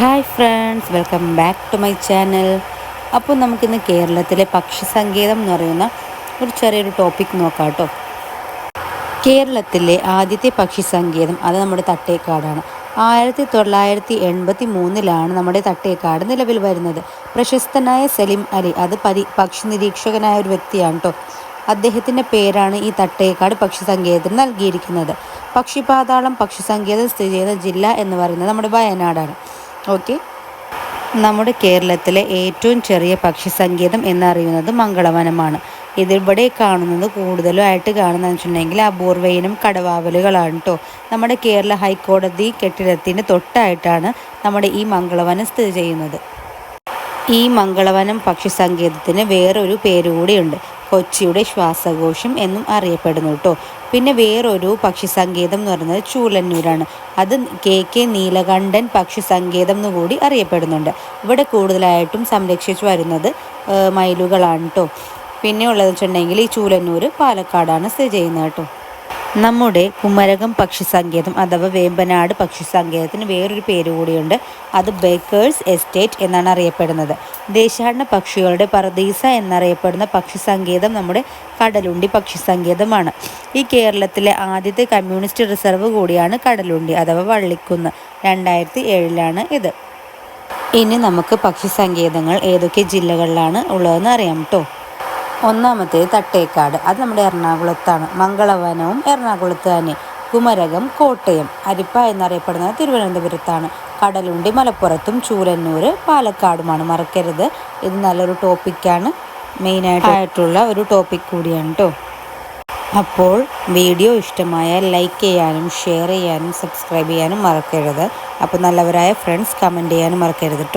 Hi friends welcome back to my channel. അപ്പോൾ നമുക്കിന്ന് കേരളത്തിലെ പക്ഷി സങ്കേതം എന്ന് പറയുന്ന ഒരു ചെറിയൊരു ടോപ്പിക് നോക്കാം കേട്ടോ. കേരളത്തിലെ ആദ്യത്തെ പക്ഷി സങ്കേതം അത് നമ്മുടെ തട്ടേക്കാടാണ്. ആയിരത്തി തൊള്ളായിരത്തി എൺപത്തി മൂന്നിലാണ് നമ്മുടെ തട്ടേക്കാട് നിലവിൽ വരുന്നത്. പ്രശസ്തനായ സലിം അലി അത് പരി പക്ഷി നിരീക്ഷകനായ ഒരു വ്യക്തിയാണ് കേട്ടോ. അദ്ദേഹത്തിന്റെ പേരാണ് ഈ തട്ടേക്കാട് പക്ഷി സങ്കേതത്തിന് നൽകിയിരിക്കുന്നത്. പക്ഷിപാതാളം പക്ഷി സങ്കേതം സ്ഥിതി ചെയ്യുന്ന ജില്ല എന്ന് പറയുന്നത് നമ്മുടെ വയനാടാണ്. ഓക്കെ. നമ്മുടെ കേരളത്തിലെ ഏറ്റവും ചെറിയ പക്ഷി സങ്കേതം എന്നറിയുന്നത് മംഗളവനമാണ്. ഇതിവിടെ കാണുന്നത് കൂടുതലും ആയിട്ട് കാണുന്നതെന്ന് വെച്ചിട്ടുണ്ടെങ്കിൽ അപൂർവയിനും കടവാവലുകളാണ് കേട്ടോ നമ്മുടെ കേരള ഹൈക്കോടതി കെട്ടിടത്തിന്റെ തൊട്ടായിട്ടാണ് നമ്മുടെ ഈ മംഗളവനം സ്ഥിതി ചെയ്യുന്നത്. ഈ മംഗളവനം പക്ഷി സങ്കേതത്തിന് വേറൊരു പേരുകൂടിയുണ്ട്. കൊച്ചിയുടെ ശ്വാസകോശം എന്നും അറിയപ്പെടുന്നു കേട്ടോ പിന്നെ വേറൊരു പക്ഷി സങ്കേതം എന്ന് പറയുന്നത് ചൂലന്നൂരാണ്. അത് കെ കെ നീലകണ്ഠൻ പക്ഷി സങ്കേതം എന്ന് കൂടി അറിയപ്പെടുന്നുണ്ട്. ഇവിടെ കൂടുതലായിട്ടും സംരക്ഷിച്ചു വരുന്നത് മയിലുകളാണ് കേട്ടോ പിന്നെ ഉള്ളതെന്ന് വെച്ചിട്ടുണ്ടെങ്കിൽ ഈ ചൂലന്നൂർ പാലക്കാടാണ് സ്ഥിതി ചെയ്യുന്നത് കേട്ടോ നമ്മുടെ കുമരകം പക്ഷി സങ്കേതം അഥവാ വേമ്പനാട് പക്ഷി സങ്കേതത്തിന് വേറൊരു പേര് കൂടിയുണ്ട്. അത് ബേക്കേഴ്സ് എസ്റ്റേറ്റ് എന്നാണ് അറിയപ്പെടുന്നത്. ദേശാടന പക്ഷികളുടെ പറദീസ എന്നറിയപ്പെടുന്ന പക്ഷി സങ്കേതം നമ്മുടെ കടലുണ്ടി പക്ഷി സങ്കേതമാണ് ഈ കേരളത്തിലെ ആദ്യത്തെ കമ്മ്യൂണിസ്റ്റ് റിസർവ് കൂടിയാണ് കടലുണ്ടി അഥവാ വള്ളിക്കുന്ന്. രണ്ടായിരത്തി ഏഴിലാണ് ഇത്. ഇനി നമുക്ക് പക്ഷി സങ്കേതങ്ങൾ ഏതൊക്കെ ജില്ലകളിലാണ് ഉള്ളതെന്ന് അറിയാം കേട്ടോ ഒന്നാമത്തേത് തട്ടേക്കാട്. അത് നമ്മുടെ എറണാകുളത്താണ്. മംഗളവനവും എറണാകുളത്ത് തന്നെ. കുമരകം കോട്ടയം അരിപ്പ എന്നറിയപ്പെടുന്നത് തിരുവനന്തപുരത്താണ്. കടലുണ്ടി മലപ്പുറത്തും ചൂലന്നൂർ പാലക്കാടുമാണ്. മറക്കരുത്. ഇത് നല്ലൊരു ടോപ്പിക്കാണ് മെയിനായിട്ടായിട്ടുള്ള ഒരു ടോപ്പിക് കൂടിയാണ് കേട്ടോ അപ്പോൾ വീഡിയോ ഇഷ്ടമായ ലൈക്ക് ചെയ്യാനും ഷെയർ ചെയ്യാനും സബ്സ്ക്രൈബ് ചെയ്യാനും മറക്കരുത്. അപ്പോൾ നല്ലവരായ ഫ്രണ്ട്സ് കമന്റ് ചെയ്യാനും മറക്കരുത് കേട്ടോ